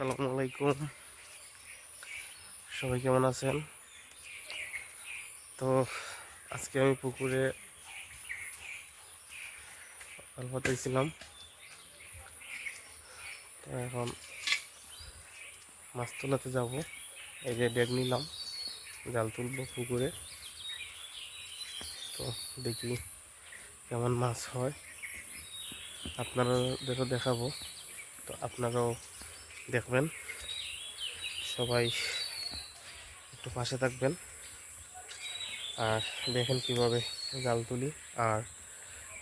আসসালামু আলাইকুম সবাই কেমন আছেন? তো আজকে আমি পুকুরে ছিলাম তো এখন মাছ তোলাতে যাব। এই যে ডেক নিলাম, জাল তুলবো পুকুরে। তো দেখি কেমন মাছ হয়। আপনাদেরও দেখাবো। তো আপনারাও দেখবেন। সবাই একটু পাশে থাকবেন। আর দেখেন কীভাবে জাল তুলি আর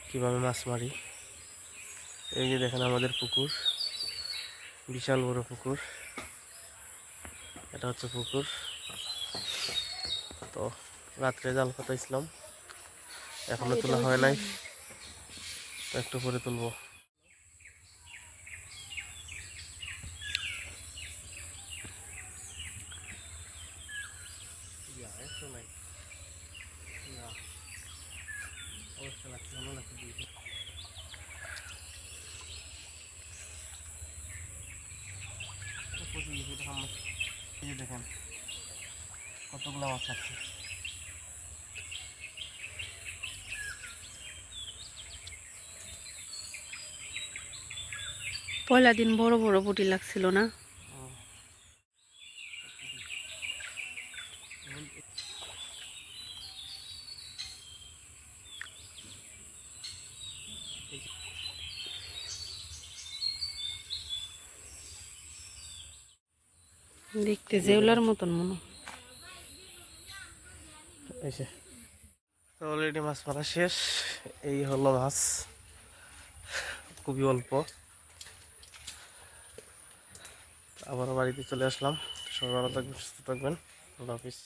কীভাবে মাছ মারি। এই যে দেখেন আমাদের পুকুর বিশাল বড় পুকুর। এটা হচ্ছে পুকুর। তো রাত্রে জাল পাতাইছিলাম এখনও তোলা হয় নাই। তো একটু পরে তুলবো। Eso no অবস্থা লাগছে, ভালো লাগছে দিয়েছে দেখেন, কতগুলো মাছ আছে। পয়লা দিন বড় বড় পুটি লাগছিল না? দেখতে জেউলার মতন মনে। তো অলরেডি মাছ মারা শেষ। এই হলো মাছ। খুবই অল্প। আবার বাড়িতে চলে আসলাম। সবাই ভালো থাকবেন, সুস্থ থাকবেন। আল্লাহ হাফিজ।